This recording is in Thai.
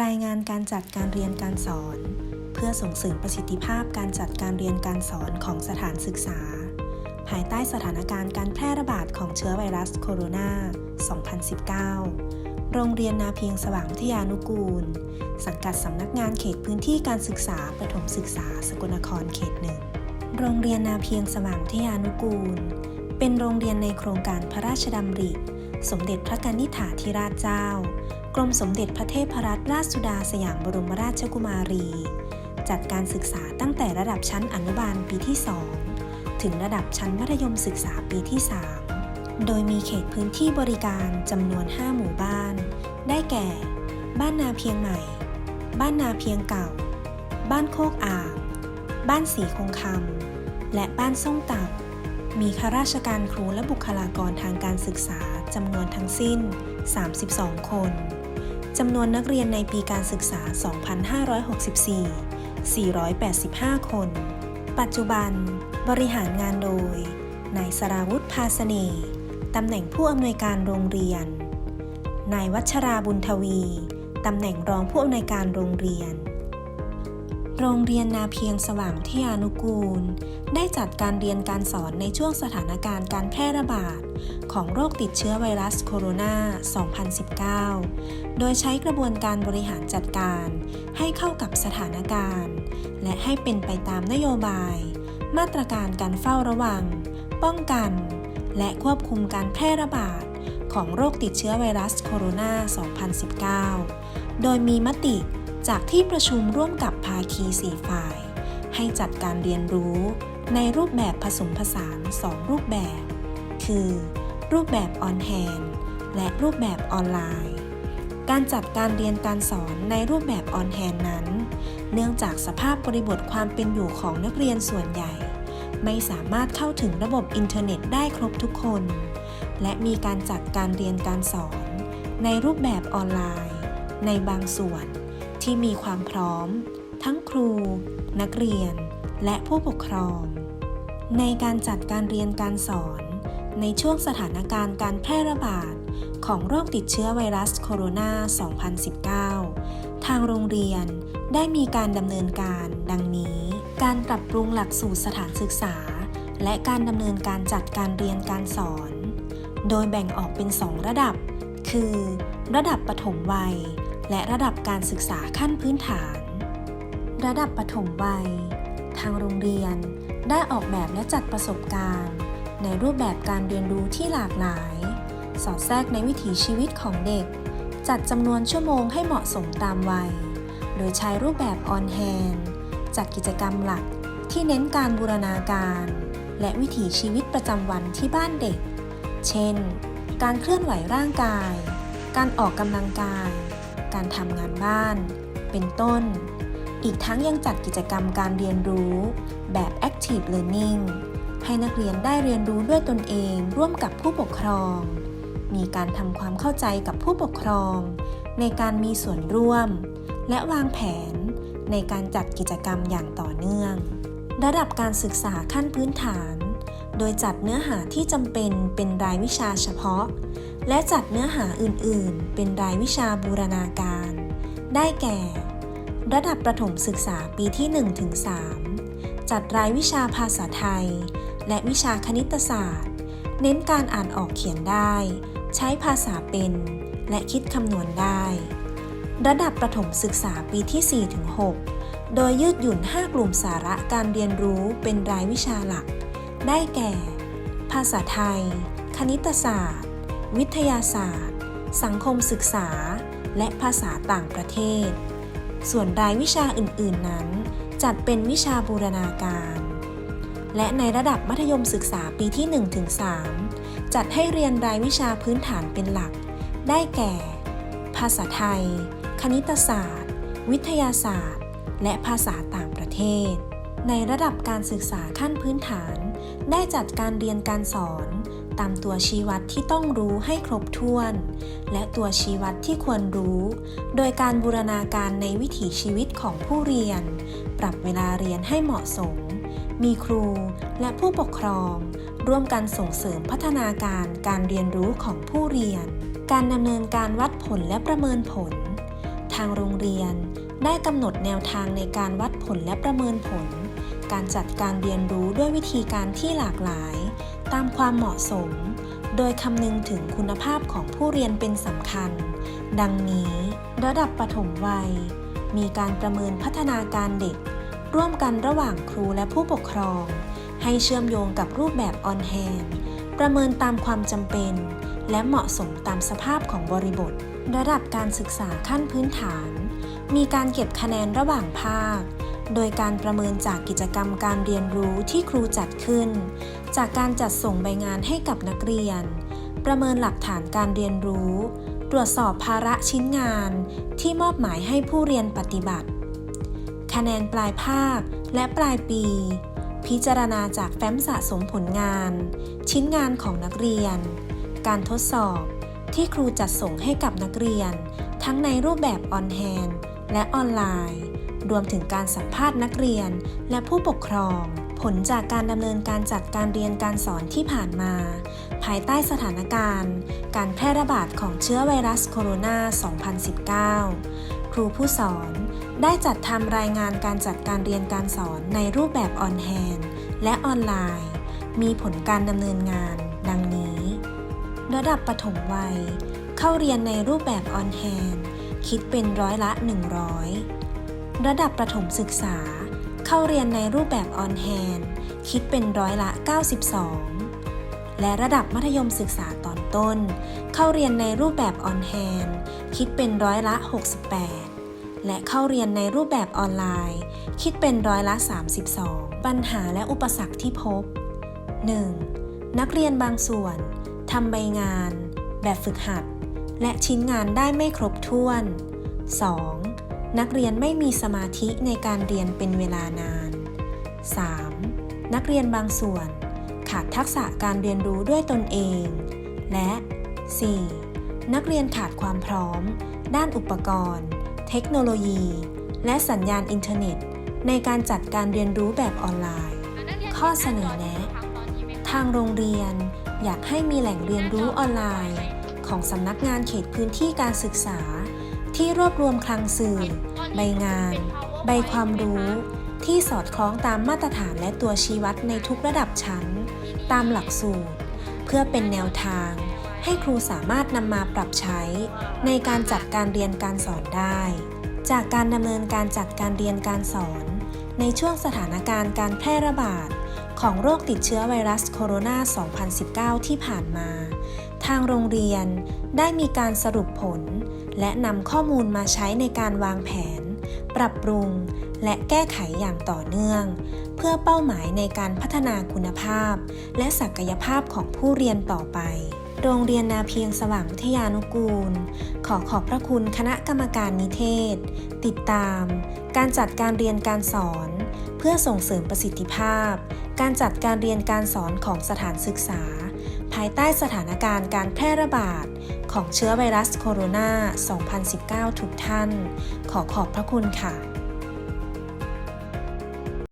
รายงานการจัดการเรียนการสอน เพื่อส่งเสริมประสิทธิภาพการจัดการเรียนการสอนของสถานศึกษา ภายใต้สถานการณ์การแพร่ระบาดของเชื้อไวรัสโคโรนา 2019 โรงเรียนนาเพียงสว่างวิทยานุกูล สังกัดสำนักงานเขตพื้นที่การศึกษาประถมศึกษาสกลนครเขตหนึ่ง โรงเรียนนาเพียงสว่างวิทยานุกูล เป็นโรงเรียนในโครงการพระราชดำริ สมเด็จพระกนิษฐาธิราชเจ้า กรมสมเด็จพระเทพรัตนราชสุดาสยามบรมราชกุมารี จัดการศึกษาตั้งแต่ระดับชั้นอนุบาลปีที่ 2 ถึงระดับชั้นมัธยมศึกษาปีที่ 3 โดยมีเขตพื้นที่บริการจำนวน 5 หมู่บ้าน ได้แก่ บ้านนาเพียงใหม่ บ้านนาเพียงเก่า บ้านโคกอ่างบ้านสีคงคำและบ้านส่งต่ำมีข้าราชการครูและบุคลากรทางการศึกษาจำนวนทั้งสิ้น 32 คน จำนวนนักเรียนในปีการศึกษา 2564 485 คน ปัจจุบัน บริหารงานโดย นายสราวุธพาสเสนตำแหน่งผู้อำนวยการโรงเรียน นายวัชราบุญทวี ตำแหน่งรองผู้อำนวยการโรงเรียน โรงเรียนนาเพียงสว่างที่านุกูล ได้จัดการเรียนการสอนในช่วงสถานการณ์การแพร่ระบาด ของโรคติดเชื้อไวรัสโคโรนา 2019 โดยใช้กระบวนการบริหารจัดการ ให้เข้ากับสถานการณ์ และให้เป็นไปตามนโยบาย มาตรการการเฝ้าระวัง ป้องกัน และควบคุมการแพร่ระบาด ของโรคติดเชื้อไวรัสโคโรนา 2019 โดยมีมติ จากที่ประชุมร่วมกับภาคีสี่ฝ่าย ให้จัดการเรียนรู้ในรูปแบบผสมผสาน 2 รูปแบบ คือ รูปแบบออนแฮนและรูปแบบออนไลน์ การจัดการเรียนการสอนในรูปแบบออนแฮนนั้น เนื่องจากสภาพบริบทความเป็นอยู่ของนักเรียนส่วนใหญ่ ไม่สามารถเข้าถึงระบบอินเทอร์เน็ตได้ครบทุกคน และมีการจัดการเรียนการสอน ในรูปแบบออนไลน์ ในบางส่วน ที่มีความพร้อม ทั้งครู นักเรียน และผู้ปกครอง ในการจัดการเรียนการสอน ในช่วงสถานการณ์การแพร่ระบาด ของโรคติดเชื้อไวรัสโคโรนา 2019 ทางโรงเรียนได้มีการดำเนินการดังนี้ การปรับปรุงหลักสูตรสถานศึกษา และการดำเนินการจัดการเรียนการสอน โดยแบ่งออกเป็น 2 ระดับ คือ ระดับปฐมวัย และระดับการศึกษาขั้นพื้นฐาน ระดับปฐมวัย ทางโรงเรียนได้ออกแบบและจัดประสบการณ์ ในรูปแบบการเรียนรู้ที่หลากหลาย สอดแทรกในวิถีชีวิตของเด็ก จัดจำนวนชั่วโมงให้เหมาะสมตามวัย โดยใช้รูปแบบออนแฮนจัดกิจกรรมหลักที่เน้นการบูรณาการ และวิถีชีวิตประจำวันที่บ้านเด็ก เช่น การเคลื่อนไหวร่างกาย การออกกำลังกาย การทำงานบ้าน เป็นต้น อีกทั้งยังจัดกิจกรรมการเรียนรู้แบบ active learning ให้นักเรียนได้เรียนรู้ด้วยตนเองร่วมกับผู้ปกครอง มีการทำความเข้าใจกับผู้ปกครอง ในการมีส่วนร่วม และวางแผนในการจัดกิจกรรมอย่างต่อเนื่อง ระดับการศึกษาขั้นพื้นฐาน โดยจัดเนื้อหาที่จำเป็นเป็นรายวิชาเฉพาะ และจัดเนื้อหาอื่นๆ เป็นรายวิชาบูรณาการ ได้แก่ ระดับประถมศึกษาปีที่ 1-3 จัดรายวิชาภาษาไทย และวิชาคณิตศาสตร์ เน้นการอ่านออกเขียนได้ ใช้ภาษาเป็น และคิดคำนวณได้ ระดับประถมศึกษาปีที่ 4-6 โดยยืดหยุ่น 5 กลุ่มสาระการเรียนรู้เป็นรายวิชาหลัก ได้แก่ ภาษาไทย คณิตศาสตร์ วิทยาศาสตร์ สังคมศึกษา และภาษาต่างประเทศ ส่วนรายวิชาอื่น ๆ นั้น จัดเป็นวิชาบูรณาการ และในระดับมัธยมศึกษาปีที่ 1-3 จัดให้เรียนรายวิชาพื้นฐานเป็นหลัก ได้แก่ ภาษาไทย คณิตศาสตร์ วิทยาศาสตร์ และภาษาต่างประเทศ ในระดับการศึกษาขั้นพื้นฐาน ได้จัดการเรียนการสอน ตามตัวชี้วัดที่ต้องรู้ให้ครบถ้วน และตัวชี้วัดที่ควรรู้ โดยการบูรณาการในวิถีชีวิตของผู้เรียน ปรับเวลาเรียนให้เหมาะสม มีครูและผู้ปกครอง ร่วมกันส่งเสริมพัฒนาการการเรียนรู้ของผู้เรียน การดำเนินการวัดผลและประเมินผล ทางโรงเรียนได้กำหนดแนวทางในการวัดผลและประเมินผล การจัดการเรียนรู้ด้วยวิธีการที่หลากหลาย ตามความเหมาะสม โดยคำนึงถึงคุณภาพของผู้เรียนเป็นสำคัญ ดังนี้ ระดับปฐมวัย มีการประเมินพัฒนาการเด็ก ร่วมกันระหว่างครูและผู้ปกครอง ให้เชื่อมโยงกับรูปแบบออนแฮนประเมินตามความจำเป็น และเหมาะสมตามสภาพของบริบท ระดับการศึกษาขั้นพื้นฐาน มีการเก็บคะแนนระหว่างภาค โดยการประเมินจากกิจกรรมการเรียนรู้ที่ครูจัดขึ้น จากการจัดส่งใบงานให้กับนักเรียน ประเมินหลักฐานการเรียนรู้ ตรวจสอบภาระชิ้นงาน ที่มอบหมายให้ผู้เรียนปฏิบัติ คะแนนปลายภาคและปลายปี พิจารณาจากแฟ้มสะสมผลงาน ชิ้นงานของนักเรียน การทดสอบที่ครูจัดส่งให้กับนักเรียน ทั้งในรูปแบบออนแฮนและออนไลน์ รวมถึงการสัมภาษณ์นักเรียน และผู้ปกครอง ผลจากการดำเนินการจัดการเรียนการสอนที่ผ่านมา ภายใต้สถานการณ์ การแพร่ระบาดของเชื้อไวรัสโคโรนา 2019 ครูผู้สอนได้จัดทำรายงานการจัดการเรียนการสอนในรูปแบบออนแฮนและออนไลน์ มีผลการดำเนินงาน ดังนี้ ระดับปฐมวัย เข้าเรียนในรูปแบบออนแฮนคิดเป็นร้อยละ 100 ระดับประถมศึกษา เข้าเรียนในรูปแบบออนแฮนคิดเป็นร้อยละ 92 และระดับมัธยมศึกษาตอนต้น เข้าเรียนในรูปแบบออนแฮนคิดเป็นร้อยละ 68 และเข้าเรียนในรูปแบบออนไลน์ คิดเป็นร้อยละ 32 ปัญหาและอุปสรรคที่พบ 1. นักเรียนบางส่วนทำใบงาน แบบฝึกหัด และชิ้นงานได้ไม่ครบถ้วน 2. นักเรียนไม่มีสมาธิในการเรียนเป็นเวลานาน 3. นักเรียนบางส่วน ขาดทักษะการเรียนรู้ด้วยตนเอง และ 4. นักเรียนขาดความพร้อม ด้านอุปกรณ์ เทคโนโลยี และสัญญาณอินเทอร์เน็ต ในการจัดการเรียนรู้แบบออนไลน์ ข้อเสนอแนะ ทางโรงเรียนอยากให้มีแหล่งเรียนรู้ออนไลน์ ของสำนักงานเขตพื้นที่การศึกษา ที่รวบรวมคลังสื่อ ใบงาน ใบความรู้ ที่สอดคล้องตามมาตรฐานและตัวชี้วัดในทุกระดับชั้น ตามหลักสูตร เพื่อเป็นแนวทาง ให้ครูสามารถนำมาปรับใช้ ในการจัดการเรียนการสอนได้ จากการดำเนินการจัดการเรียนการสอน ในช่วงสถานการณ์การแพร่ระบาดของโรคติดเชื้อไวรัสโคโรนา 2019 ที่ผ่านมา ทางโรงเรียนได้มีการสรุปผล และนำข้อมูลมาใช้ในการวางแผน ปรับปรุง และแก้ไขอย่างต่อเนื่อง เพื่อเป้าหมายในการพัฒนาคุณภาพ และศักยภาพของผู้เรียนต่อไป โรงเรียนนาเพียงสว่างวิทยานุกูล ขอขอบพระคุณคณะกรรมการนิเทศ ติดตาม การจัดการเรียนการสอน เพื่อส่งเสริมประสิทธิภาพ การจัดการเรียนการสอนของสถานศึกษา ภายใต้สถานการณ์การแพร่ระบาด ของเชื้อไวรัสโคโรนา 2019 ทุกท่าน ขอขอบพระคุณค่ะ